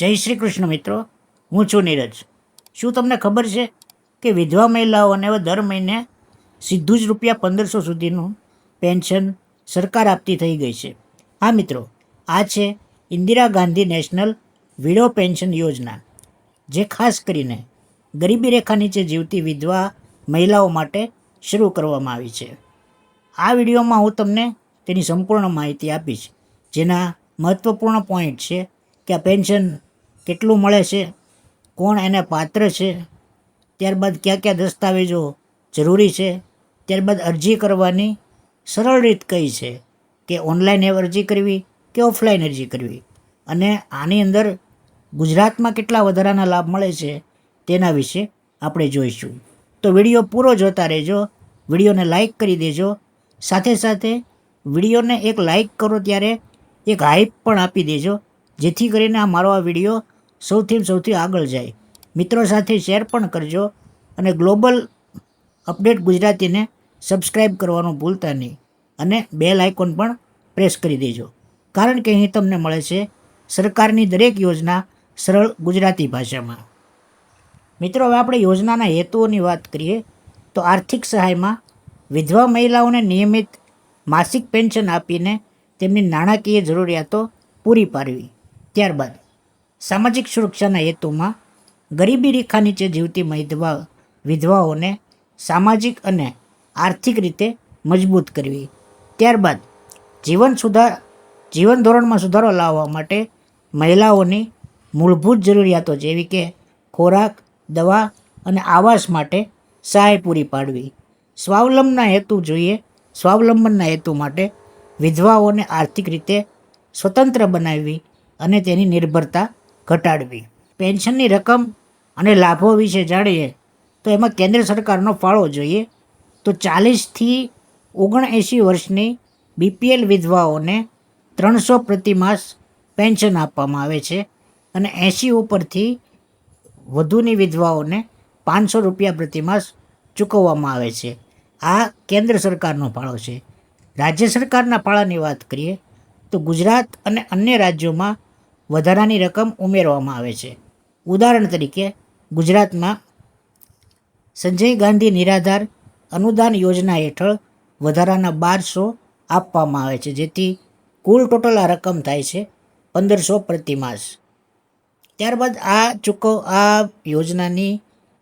જય શ્રી કૃષ્ણ મિત્રો, હું છું નીરજ. શું તમને ખબર છે કે વિધવા મહિલાઓને હવે દર મહિને સીધું જ રૂપિયા પંદરસો સુધીનું પેન્શન સરકાર આપતી થઈ ગઈ છે? હા મિત્રો, આ છે Indira Gandhi national widow pension યોજના, જે ખાસ કરીને ગરીબી રેખા નીચે જીવતી વિધવા મહિલાઓ માટે શરૂ કરવામાં આવી છે. આ વિડીયોમાં હું તમને તેની સંપૂર્ણ માહિતી આપીશ. જેના મહત્ત્વપૂર્ણ પોઈન્ટ છે કે આ પેન્શન કેટલું મળે છે? કોણ એને પાત્ર છે? ત્યારબાદ કયા કયા દસ્તાવેજો જરૂરી છે? ત્યારબાદ અરજી કરવાની સરળ રીત કઈ છે? કે ઓનલાઈન અરજી કરવી કે ઓફલાઈન અરજી કરવી? અને આની અંદર ગુજરાતમાં કેટલા વધારાના લાભ મળે છે તેના વિશે આપણે જોઈશું. તો વીડિયો પૂરો જોતા રહેજો, વિડીયોને લાઈક કરી દેજો, સાથે સાથે વિડીયોને એક લાઈક કરો ત્યારે એક હાઈપ પણ આપી દેજો, જેથી કરીને આ મારો આ વીડિયો સૌથી સૌથી આગળ જાય. મિત્રો સાથે શેર પણ કરજો અને ગ્લોબલ અપડેટ ગુજરાતીને સબસ્ક્રાઈબ કરવાનું ભૂલતા નહીં અને બેલ આઇકોન પણ પ્રેસ કરી દેજો. કારણ કે અહીં તમને મળે છે સરકારની દરેક યોજના સરળ ગુજરાતી ભાષામાં. મિત્રો, હવે આપણે યોજનાના હેતુઓની વાત કરીએ તો આર્થિક સહાયમાં વિધવા મહિલાઓને નિયમિત માસિક પેન્શન આપીને તેમની નાણાકીય જરૂરિયાતો પૂરી પાડવી. ત્યારબાદ સામાજિક સુરક્ષાના હેતુમાં ગરીબી રેખા નીચે જીવતી વિધવા વિધવાઓને સામાજિક અને આર્થિક રીતે મજબૂત કરવી. ત્યારબાદ જીવન સુધાર જીવન ધોરણમાં સુધારો લાવવા માટે મહિલાઓની મૂળભૂત જરૂરિયાતો જેવી કે ખોરાક, દવા અને આવાસ માટે સહાય પૂરી પાડવી. સ્વાવલંબના હેતુ જોઈએ સ્વાવલંબનના હેતુ માટે વિધવાઓને આર્થિક રીતે સ્વતંત્ર બનાવવી અને તેની નિર્ભરતા ઘટાડવી. પેન્શનની રકમ અને લાભો વિશે જાણીએ તો એમાં કેન્દ્ર સરકારનો ફાળો જોઈએ તો ચાલીસથી ઓગણએંશી વર્ષની બીપીએલ વિધવાઓને ત્રણસો પ્રતિમાસ પેન્શન આપવામાં આવે છે અને એંશી ઉપરથી વધુની વિધવાઓને પાંચસો રૂપિયા પ્રતિમાસ ચૂકવવામાં આવે છે. આ કેન્દ્ર સરકારનો ફાળો છે. રાજ્ય સરકારના ફાળાની વાત કરીએ તો ગુજરાત અને અન્ય રાજ્યોમાં વધારાની રકમ ઉમેરવામાં આવે છે. ઉદાહરણ તરીકે, ગુજરાતમાં સંજય ગાંધી નિરાધાર અનુદાન યોજના હેઠળ વધારાના બારસો આપવામાં આવે છે, જેથી કુલ ટોટલ આ રકમ થાય છે પંદરસો પ્રતિમાસ ત્યારબાદ આ ચૂકવ, આ યોજનાની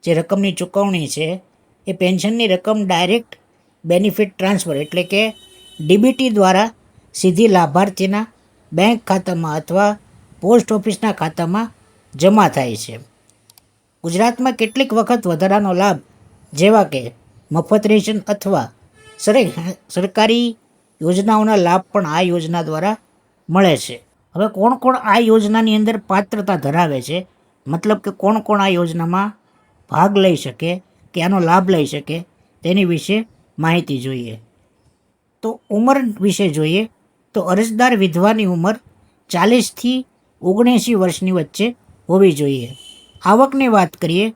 જે રકમની ચૂકવણી છે, એ પેન્શનની રકમ ડાયરેક્ટ બેનિફિટ ટ્રાન્સફર એટલે કે ડીબીટી દ્વારા સીધી લાભાર્થીના બેંક ખાતામાં અથવા પોસ્ટ ઓફિસના ખાતામાં જમા થાય છે. ગુજરાતમાં કેટલીક વખત વધારાનો લાભ, જેવા કે મફત રેશન અથવા સરે- સરકારી યોજનાઓના લાભ પણ આ યોજના દ્વારા મળે છે. હવે કોણ કોણ આ યોજનાની અંદર પાત્રતા ધરાવે છે? મતલબ કે કોણ કોણ આ યોજનામાં ભાગ લઈ શકે કે આનો લાભ લઈ શકે તેની વિશે માહિતી જોઈએ. તો ઉંમર વિશે જોઈએ તો અરજદાર વિધવાની ઉંમર ચાલીસથી ઓગણએંશી વર્ષની વચ્ચે હોવી જોઈએ. આવકની વાત કરીએ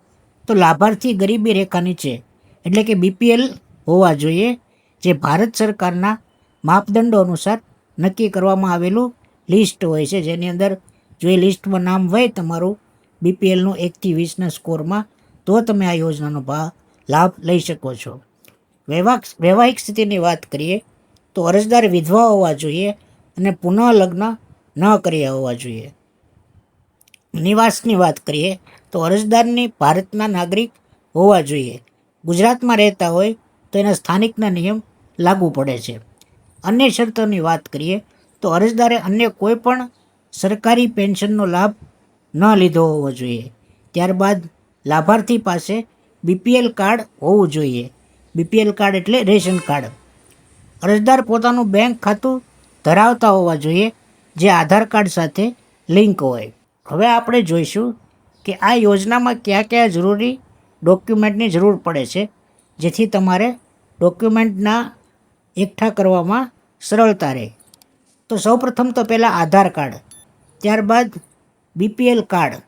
તો લાભાર્થી ગરીબી રેખાની છે. એટલે કે બીપીએલ હોવા જોઈએ, જે ભારત સરકારના માપદંડો અનુસાર નક્કી કરવામાં આવેલું લિસ્ટ હોય છે. જેની અંદર જો એ લિસ્ટમાં નામ હોય તમારું બીપીએલનું એકથી વીસના સ્કોરમાં, તો તમે આ યોજનાનો ભા, લાભ લઈ શકો છો. વૈવાહિક વૈવાહિક સ્થિતિની વાત કરીએ તો અરજદાર વિધવા હોવા જોઈએ અને પુનઃ લગ્ન ન કર્યા હોવા જોઈએ. નિવાસની વાત કરીએ તો અરજદારની ભારતના નાગરિક હોવા જોઈએ. ગુજરાતમાં રહેતા હોય તો એના સ્થાનિકના નિયમ લાગુ પડે છે. અન્ય શરતોની વાત કરીએ તો અરજદારે અન્ય કોઈ પણ સરકારી પેન્શનનો લાભ ન લીધો હોવો જોઈએ. ત્યારબાદ લાભાર્થી પાસે બીપીએલ કાર્ડ હોવું જોઈએ. બીપીએલ કાર્ડ એટલે રેશન કાર્ડ. અરજદાર પોતાનું બેંક ખાતું ધરાવતા હોવા જોઈએ જે આધાર કાર્ડ સાથે લિંક હોય. હવે આપણે જોઈશું કે આ યોજનામાં કયા કયા જરૂરી ડોક્યુમેન્ટની જરૂર પડે છે, જેથી તમારે ડોક્યુમેન્ટના એકઠા કરવામાં સરળતા રહે. તો સૌપ્રથમ તો પહેલાં આધાર કાર્ડ, ત્યારબાદ બીપીએલ કાર્ડ,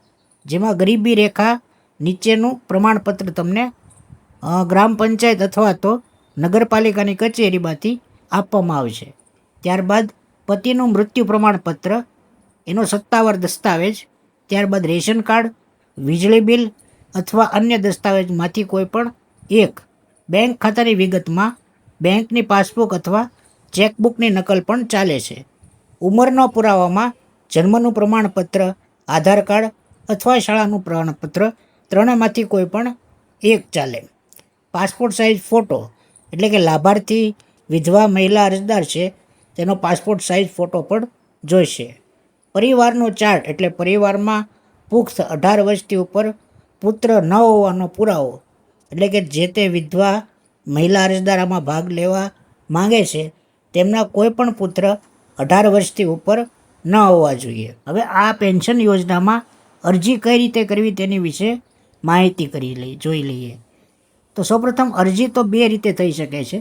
જેમાં ગરીબી રેખા નીચેનું પ્રમાણપત્ર તમને ગ્રામ પંચાયત અથવા તો નગરપાલિકાની કચેરીમાંથી આપવામાં આવશે. ત્યારબાદ પતિનું મૃત્યુ પ્રમાણપત્ર, એનો સત્તાવાર દસ્તાવેજ, ત્યારબાદ રેશન કાર્ડ, વીજળી બિલ અથવા અન્ય દસ્તાવેજમાંથી કોઈ પણ એક બેંક ખાતાની વિગતમાં બેંકની પાસબુક અથવા ચેકબુકની નકલ પણ ચાલે છે. ઉંમરનો પુરાવામાં જન્મનું પ્રમાણપત્ર, આધાર કાર્ડ અથવા શાળાનું પ્રમાણપત્ર ત્રણેમાંથી કોઈ પણ એક ચાલે. પાસપોર્ટ સાઇઝ ફોટો એટલે કે લાભાર્થી, વિધવા, મહિલા, અરજદાર છે તેનો પાસપોર્ટ સાઇઝ ફોટો પણ જોઈશે. પરિવારનો ચાર્ટ એટલે પરિવારમાં પુખ્ત અઢાર વર્ષથી ઉપર પુત્ર ન હોવાનો પુરાવો, એટલે કે જે તે વિધવા મહિલા અરજદાર આમાં ભાગ લેવા માંગે છે, તેમના કોઈ પણ પુત્ર અઢાર વર્ષથી ઉપર ન હોવા જોઈએ. હવે આ પેન્શન યોજનામાં અરજી કઈ રીતે કરવી તેની વિશે માહિતી કરી લઈ, જોઈ લઈએ. તો સૌપ્રથમ અરજી તો બે રીતે થઈ શકે છે,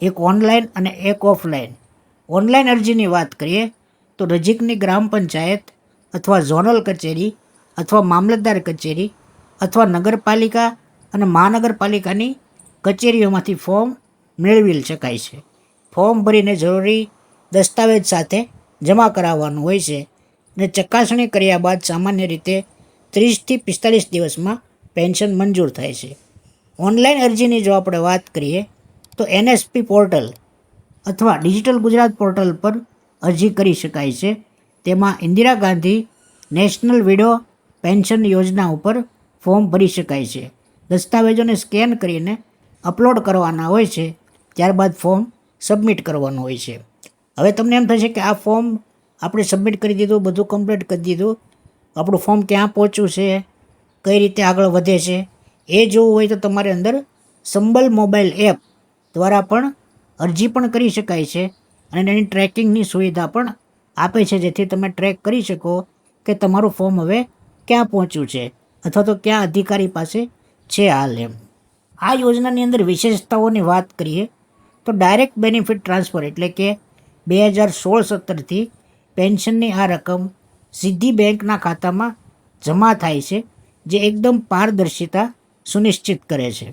એક ઓનલાઈન અને એક ઓફલાઈન ઓનલાઈન અરજીની વાત કરીએ, તો નજીકની ગ્રામ પંચાયત અથવા ઝોનલ કચેરી અથવા મામલતદાર કચેરી અથવા નગરપાલિકા અને મહાનગરપાલિકાની કચેરીઓમાંથી ફોર્મ મેળવી શકાય છે. ફોર્મ ભરીને જરૂરી દસ્તાવેજ સાથે જમા કરાવવાનું હોય છે અને ચકાસણી કર્યા બાદ સામાન્ય રીતે ત્રીસથી પિસ્તાલીસ દિવસમાં પેન્શન મંજૂર થાય છે. ઓનલાઈન અરજીની જો આપણે વાત કરીએ, તો એનએસપી પોર્ટલ અથવા ડિજિટલ ગુજરાત પોર્ટલ પર અરજી કરી શકાય છે. તેમાં Indira Gandhi national widow pension યોજના ઉપર ફોર્મ ભરી શકાય છે. દસ્તાવેજોને સ્કેન કરીને અપલોડ કરવાના હોય છે, ત્યારબાદ ફોર્મ સબમિટ કરવાનું હોય છે. હવે તમને એમ થશે કે આ ફોર્મ આપણે સબમિટ કરી દીધું, બધું કમ્પ્લીટ કરી દીધું, આપણું ફોર્મ ક્યાં પહોંચ્યું છે, કઈ રીતે આગળ વધે છે, એ જોવું હોય તો તમારે અંદર સંબલ મોબાઈલ એપ દ્વારા પણ અરજી પણ કરી શકાય છે અને એની ટ્રેકિંગની સુવિધા પણ આપે છે, જેથી તમે ટ્રેક કરી શકો કે તમારું ફોર્મ હવે ક્યાં પહોંચ્યું છે અથવા તો ક્યાં અધિકારી પાસે છે હાલ એમ. આ યોજનાની અંદર વિશેષતાઓની વાત કરીએ તો ડાયરેક્ટ બેનિફિટ ટ્રાન્સફર એટલે કે બે હજાર સોળ સત્તરથી પેન્શનની આ રકમ સીધી બેંકના ખાતામાં જમા થાય છે, જે એકદમ પારદર્શિતા સુનિશ્ચિત કરે છે.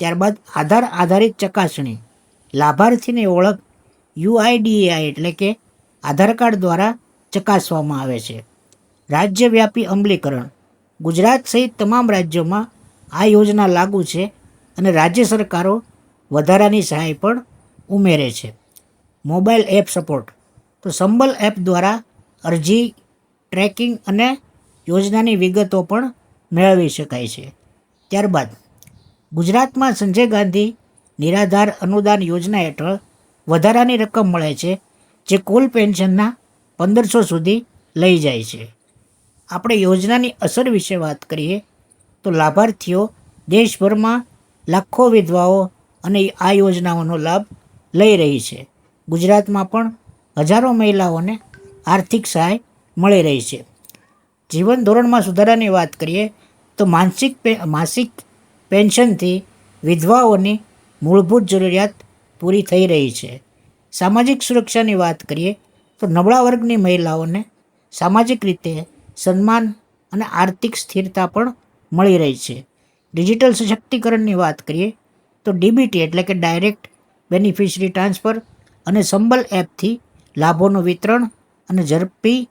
ત્યારબાદ આધાર આધારિત ચકાસણી લાભાર્થીની ઓળખ યુઆઈડીએઆઈ એટલે કે આધાર કાર્ડ દ્વારા ચકાસવામાં આવે છે. રાજ્યવ્યાપી અમલીકરણ. ગુજરાત સહિત તમામ રાજ્યોમાં આ યોજના લાગુ છે અને રાજ્ય સરકારો વધારાની સહાય પણ ઉમેરે છે. Mobile app support. તો સંબલ એપ દ્વારા અરજી, ટ્રેકિંગ અને યોજનાની વિગતો પણ મેળવી શકાય છે. ત્યારબાદ ગુજરાતમાં સંજય ગાંધી નિરાધાર અનુદાન યોજના હેઠળ વધારાની રકમ મળે છે, જે કુલ પેન્શનના પંદરસો સુધી લઈ જાય છે. આપણે યોજનાની અસર વિશે વાત કરીએ, તો લાભાર્થીઓ દેશભરમાં લાખો વિધવાઓ અને આ યોજનાઓનો લાભ લઈ રહી છે. ગુજરાતમાં પણ હજારો મહિલાઓને આર્થિક સહાય મળી રહી છે. જીવન ધોરણમાં સુધારાની વાત કરીએ, તો માનસિક પે- માસિક પેન્શનથી વિધવાઓની મૂળભૂત જરૂરિયાત પૂરી થઈ રહી છે. સામાજિક સુરક્ષાની વાત કરીએ, તો નબળા વર્ગની મહિલાઓને સામાજિક રીતે સન્માન અને આર્થિક સ્થિરતા પણ મળી રહી છે. ડિજિટલ સશક્તિકરણની વાત કરીએ, તો ડીબીટી એટલે કે ડાયરેક્ટ બેનિફિશરી ટ્રાન્સફર અને સંબલ એપથી લાભોનું વિતરણ અને ઝડપી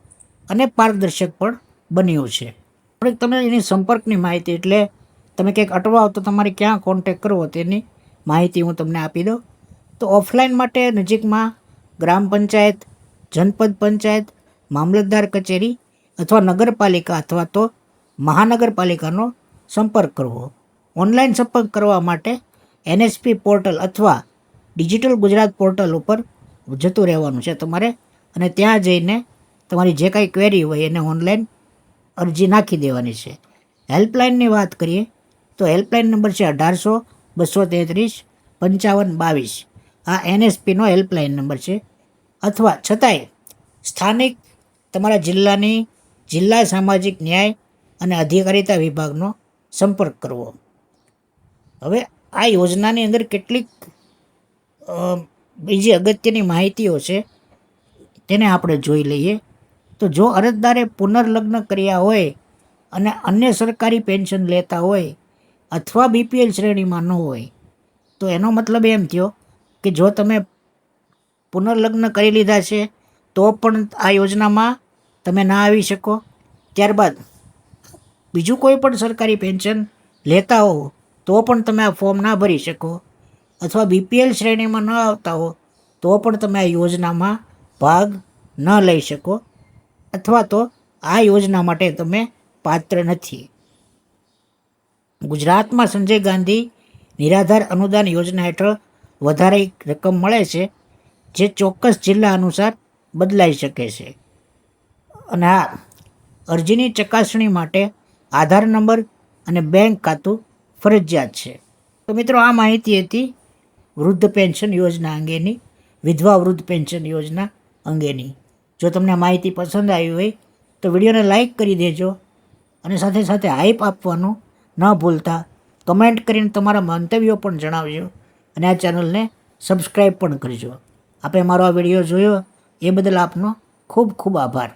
અને પારદર્શક પણ બન્યું છે. આપણે, તમે એની સંપર્કની માહિતી એટલે તમે ક્યાંક અટવાઓ તો તમારે ક્યાં કોન્ટેક કરવો તેની માહિતી હું તમને આપી દઉં. તો ઓફલાઈન માટે નજીકમાં ગ્રામ પંચાયત, જનપદ પંચાયત, મામલતદાર કચેરી અથવા નગરપાલિકા અથવા તો મહાનગરપાલિકાનો સંપર્ક કરવો. ઓનલાઈન સંપર્ક કરવા માટે એનએસપી પોર્ટલ અથવા ડિજિટલ ગુજરાત પોર્ટલ ઉપર જતું રહેવાનું છે તમારે. અને ત્યાં જઈને તમારી જે કાંઈ ક્વેરી હોય એને ઓનલાઈન અરજી નાખી દેવાની છે. હેલ્પલાઇનની વાત કરીએ તો હેલ્પલાઇન નંબર છે અઢારસો બસો તેત્રીસ, પંચાવન, બાવીસ. આ એનએસપીનો હેલ્પલાઇન નંબર છે. અથવા છતાંય સ્થાનિક તમારા જિલ્લાની જિલ્લા સામાજિક ન્યાય અને અધિકારીતા વિભાગનો સંપર્ક કરવો. હવે આ યોજનાની અંદર કેટલીક બીજી અગત્યની માહિતીઓ છે, તેને આપણે જોઈ લઈએ. તો જો અરજદારે પુનર્લગ્ન કર્યા હોય અને અન્ય સરકારી પેન્શન લેતા હોય અથવા બીપીએલ શ્રેણીમાં ન હોય. તો એનો મતલબ એમ થયો કે જો તમે પુનર્લગ્ન કરી લીધા છે, તો પણ આ યોજનામાં તમે ના આવી શકો. ત્યારબાદ બીજું કોઈ પણ સરકારી પેન્શન લેતા હો, તો પણ તમે આ ફોર્મ ના ભરી શકો. અથવા બીપીએલ શ્રેણીમાં ન આવતા હો, તો પણ તમે આ યોજનામાં ભાગ ન લઈ શકો. અથવા તો આ યોજના માટે તમે પાત્ર નથી. ગુજરાતમાં સંજય ગાંધી નિરાધાર અનુદાન યોજના હેઠળ વધારે રકમ મળે છે, જે ચોક્કસ જિલ્લા અનુસાર બદલાઈ શકે છે. અને આ અરજીની ચકાસણી માટે આધાર નંબર અને બેંક ખાતું ફરજિયાત છે. તો મિત્રો, આ માહિતી હતી વૃદ્ધ પેન્શન યોજના અંગેની, વિધવા વૃદ્ધ પેન્શન યોજના અંગેની. જો તમને આ માહિતી પસંદ આવી હોય તો વિડીયોને લાઈક કરી દેજો અને સાથે સાથે હાઇપ આપવાનું ન ભૂલતા કમેન્ટ કરીને તમારા મંતવ્યો પણ જણાવજો અને આ ચેનલને સબસ્ક્રાઈબ પણ કરજો. આપે મારો આ વીડિયો જોયો એ બદલ આપનો ખૂબ ખૂબ આભાર.